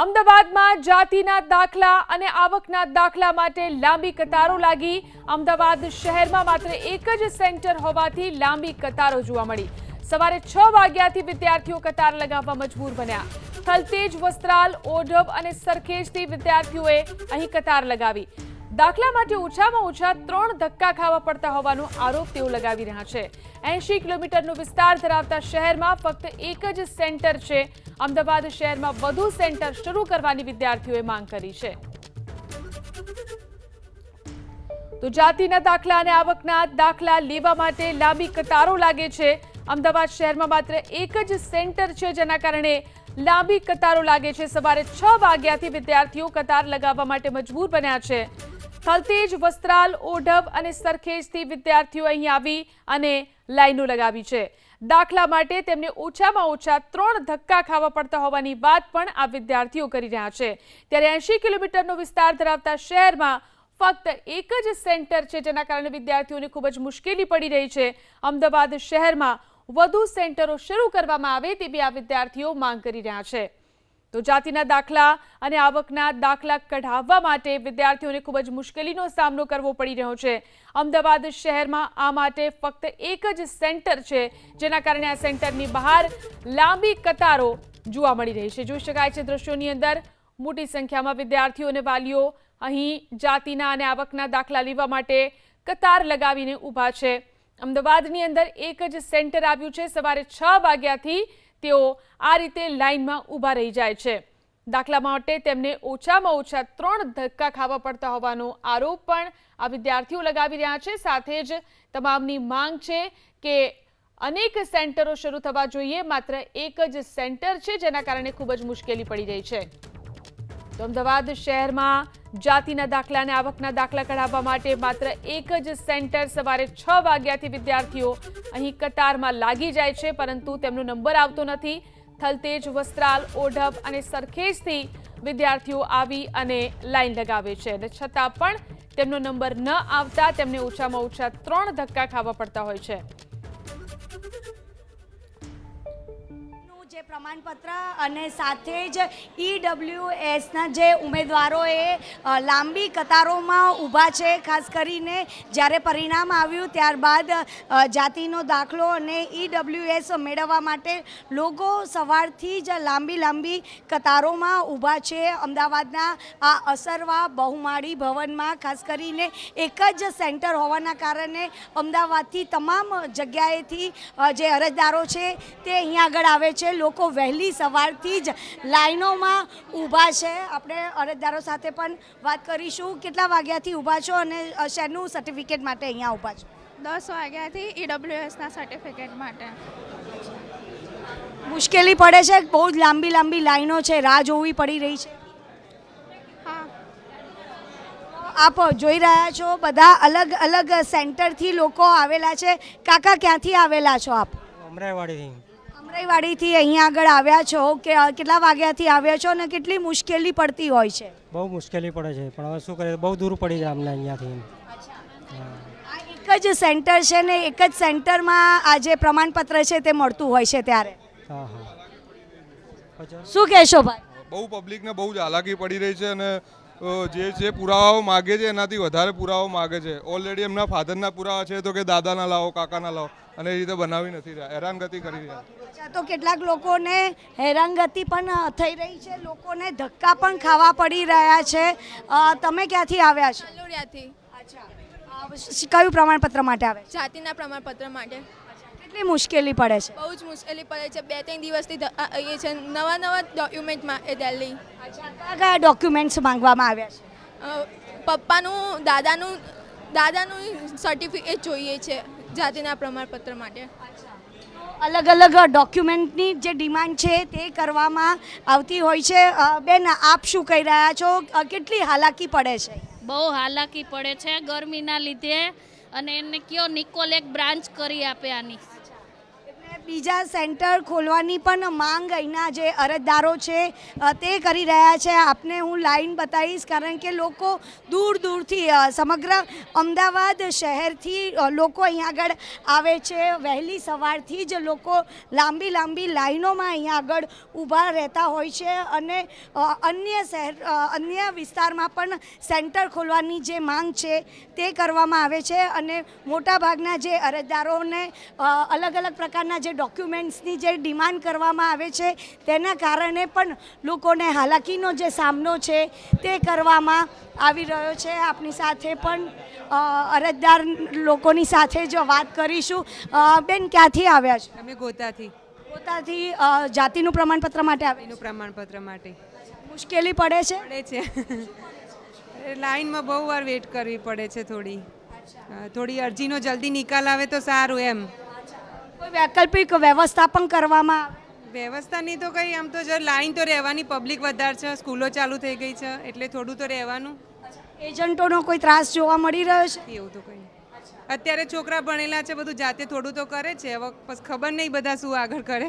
અમદાવાદમાં જાતિના દાખલા અને આવકના દાખલા માટે લાંબી કતારો લાગી. અમદાવાદ શહેરમાં માત્ર એક જ સેન્ટર હોવાથી લાંબી કતારો જોવા મળી. સવારે છ વાગ્યાથી વિદ્યાર્થીઓ કતાર લગાવવા મજબૂર બન્યા. થલતેજ વસ્ત્રાલ, ઓઢવ અને સરખેજથી વિદ્યાર્થીઓએ અહીં કતાર લગાવી. દાખલા માટે ઓછામાં ઓછા ત્રણ ધક્કા ખાવા પડતા હોવાનો આરોપ તેઓ લગાવી રહ્યા છે. એંશી કિલોમીટરનો વિસ્તાર ધરાવતા શહેરમાં ફક્ત એક જ સેન્ટર છે. અમદાવાદ શહેરમાં વધુ સેન્ટર શરૂ કરવાની વિદ્યાર્થીઓએ માંગ કરી છે. તો જાતિના દાખલા અને આવકના દાખલા લેવા માટે લાંબી કતારો લાગે છે. અમદાવાદ શહેરમાં માત્ર એક જ સેન્ટર છે જેના કારણે લાંબી કતારો લાગે છે. સવારે છ વાગ્યાથી વિદ્યાર્થીઓ કતાર લગાવવા માટે મજબૂર બન્યા છે. થલતેજ વસ્ત્રાલ, ઓઢવ અને સરખેજથી વિદ્યાર્થીઓ અહીં આવી અને લાઈનો લગાવી છે. દાખલા માટે તેમને ઓછામાં ઓછા ત્રણ ધક્કા ખાવા પડતા હોવાની વાત પણ આ વિદ્યાર્થીઓ કરી રહ્યા છે. ત્યારે એંશી કિલોમીટરનો વિસ્તાર ધરાવતા શહેરમાં ફક્ત એક જ સેન્ટર છે, જેના કારણે વિદ્યાર્થીઓને ખૂબ જ મુશ્કેલી પડી રહી છે. અમદાવાદ શહેરમાં વધુ સેન્ટરો શરૂ કરવામાં આવે તેવી આ વિદ્યાર્થીઓ માંગ કરી રહ્યા છે. તો જાતિના દાખલા અને આવકના દાખલા કઢાવવા માટે વિદ્યાર્થીઓને ખૂબ જ મુશ્કેલીનો સામનો કરવો પડી રહ્યો છે. અમદાવાદ શહેરમાં આ માટે ફક્ત એક જ સેન્ટર છે, જેના કારણે આ સેન્ટરની બહાર લાંબી કતારો જોવા મળી રહી છે. જોઈ શકાય છે દ્રશ્યોની અંદર, મોટી સંખ્યામાં વિદ્યાર્થીઓ અને વાલીઓ અહીં જાતિના અને આવકના દાખલા લેવા માટે કતાર લગાવીને ઊભા છે. અમદાવાદની અંદર એક જ સેન્ટર આવ્યું છે. સવારે છ વાગ્યાથી તેઓ આ રીતે લાઇનમાં ઊભા રહી જાય છે. દાખલા માટે તેમને ઓછામાં ઓછા ત્રણ ધક્કા ખાવા પડતા હોવાનો આરોપ પણ આ વિદ્યાર્થીઓ લગાવી રહ્યા છે. સાથે જ તમામની માંગ છે કે અનેક સેન્ટરો શરૂ થવા જોઈએ. માત્ર એક જ સેન્ટર છે જેના કારણે ખૂબ જ મુશ્કેલી પડી રહી છે. તો અમદાવાદ શહેરમાં જાતિના દાખલા અને આવકના દાખલા કઢાવવા માટે માત્ર એક જ સેન્ટર સવારે છ વાગ્યાથી વિદ્યાર્થીઓ અહીં કતારમાં લાગી જાય છે, પરંતુ તેમનો નંબર આવતો નથી. થલતેજ, વસ્ત્રાલ, ઓઢવ અને સરખેજથી વિદ્યાર્થીઓ આવી અને લાઈન લગાવે છે. અને છતાં પણ તેમનો નંબર ન આવતા તેમને ઓછામાં ઓછા ત્રણ ધક્કા ખાવા પડતા હોય છે. પ્રમાણપત્ર અને સાથે જ ઈડબ્લ્યુએસના જે ઉમેદવારોએ લાંબી કતારોમાં ઊભા છે, ખાસ કરીને જ્યારે પરિણામ આવ્યું ત્યારબાદ જાતિનો દાખલો અને ઈડબ્લ્યુએસ મેળવવા માટે લોકો સવારથી જ લાંબી લાંબી કતારોમાં ઊભા છે. અમદાવાદના આ અસરવા બહુમાળી ભવનમાં ખાસ કરીને એક જ સેન્ટર હોવાના કારણે અમદાવાદથી તમામ જગ્યાએથી જે અરજદારો છે તે અહીંયા આગળ આવે છે. લોકો વહેલી સવારથી જ લાઈનોમાં ઊભા છે. આપણે અરજદારો સાથે પણ વાત કરીશું. કેટલા વાગ્યાથી ઊભા છો અને શેનું સર્ટિફિકેટ માટે અહીંયા ઊભા છો? દસ વાગ્યાથી ઈડબ્લ્યુએસના સર્ટિફિકેટ માટે. મુશ્કેલી પડે છે. બહુ જ લાંબી લાંબી લાઈનો છે. રાહ જોવી પડી રહી છે. હા. આપ જોઈ રહ્યા છો બધા અલગ અલગ સેન્ટરથી લોકો આવેલા છે. કાકા ક્યાંથી આવેલા છો આપ? અમરાઈવાડીથી. અમરાઈવાડીથી અહીંયા આગળ આવ્યા છો કે કેટલા વાગ્યાથી આવ્યા છો અને કેટલી મુશ્કેલી પડતી હોય છે? બહુ મુશ્કેલી પડે છે પણ હવે શું કરીએ બહુ દૂર પડી જાય અમને અહીંયાથી એક જ સેન્ટર છે ને એક જ સેન્ટરમાં આ જે પ્રમાણપત્ર છે તે મળતું હોય છે ત્યારે? હા હા. શું કહેશો ભાઈ? બહુ પબ્લિકને બહુ જ હાલાકી પડી રહી છે અને જે જે પુરાવાઓ માગે છે એનાથી વધારે પુરાવાઓ માગે છે. ઓલરેડી એમના ફાધરના પુરાવા છે તો કે દાદાના લાવો કાકાના લાવો અને એ રીતે બનાવી નથી રહ્યા. હેરાનગતિ કરી રહ્યા તો કેટલાક લોકોને હેરાનગતિ પણ થઈ રહી છે. લોકોને ધક્કા પણ ખાવા પડી રહ્યા છે. તમે ક્યાંથી આવ્યા છો? અચ્છા. કયું પ્રમાણપત્ર માટે આવે જાતિના પ્રમાણપત્ર માટે. કેટલી મુશ્કેલી પડે છે? બહુ જ મુશ્કેલી પડે છે. બે ત્રણ દિવસથી એ છે નવા નવા ડોક્યુમેન્ટમાં એ દિલ્હી કયા કયા ડોક્યુમેન્ટ્સ માંગવામાં આવ્યા છે? પપ્પાનું દાદાનું દાદાનું સર્ટિફિકેટ જોઈએ છે જાતિના પ્રમાણપત્ર માટે. અલગ અલગ ડોક્યુમેન્ટની જે ડિમાન્ડ છે તે કરવામાં આવતી હોય છે. બેન આપ શું કહી રહ્યા છો? કેટલી હાલાકી પડે છે? બહુ હાલાકી પડે છે ગરમીના લીધે અને એને કયો નિકોલ એક બ્રાન્ચ કરી આપે આની. બીજા સેન્ટર ખોલવાની પણ માંગ અહીંના જે અરજદારો છે તે કરી રહ્યા છે. આપને હું લાઈન બતાવીશ કારણ કે લોકો દૂર દૂરથી સમગ્ર અમદાવાદ શહેરથી લોકો અહીંયા આગળ આવે છે. વહેલી સવારથી જ લોકો લાંબી લાંબી લાઈનોમાં અહીંયા આગળ ઊભા રહેતા હોય છે અને અન્ય શહેર અન્ય વિસ્તારમાં પણ સેન્ટર ખોલવાની જે માંગ છે તે કરવામાં આવે છે અને મોટાભાગના જે અરજદારોને અલગ અલગ પ્રકારના જે ડોક્યુમેન્ટ્સની જે ડિમાન્ડ કરવામાં આવે છે તેના કારણે પણ લોકોને હાલાકીનો જે સામનો છે તે કરવામાં આવી રહ્યો છે. આપની સાથે પણ અરજદાર લોકોની સાથે જો વાત કરીશું. બેન ક્યાંથી આવ્યા છે? અમે ગોતાથી. ગોતાથી જાતિનું પ્રમાણપત્ર માટે આવેલું પ્રમાણપત્ર માટે. મુશ્કેલી પડે છે? પડે છે. લાઈનમાં બહુ વાર વેટ કરવી પડે છે થોડી. થોડી અરજીનો જલ્દી નિકાલ આવે તો સારું એમ. વૈકલ્પિક વ્યવસ્થા પણ કરવામાં આવે? વ્યવસ્થાની તો કંઈ આમ તો જો લાઈન તો રહેવાની પબ્લિક વધારે છે સ્કૂલો ચાલુ થઈ ગઈ છે એટલે થોડું તો રહેવાનું. એજન્ટોનો કોઈ ત્રાસ જોવા મળી રહ્યો છે? એવું તો કંઈ અત્યારે છોકરા ભણેલા છે બધું જાતે થોડું તો કરે છે હવે બસ ખબર નહીં બધા શું આગળ કરે.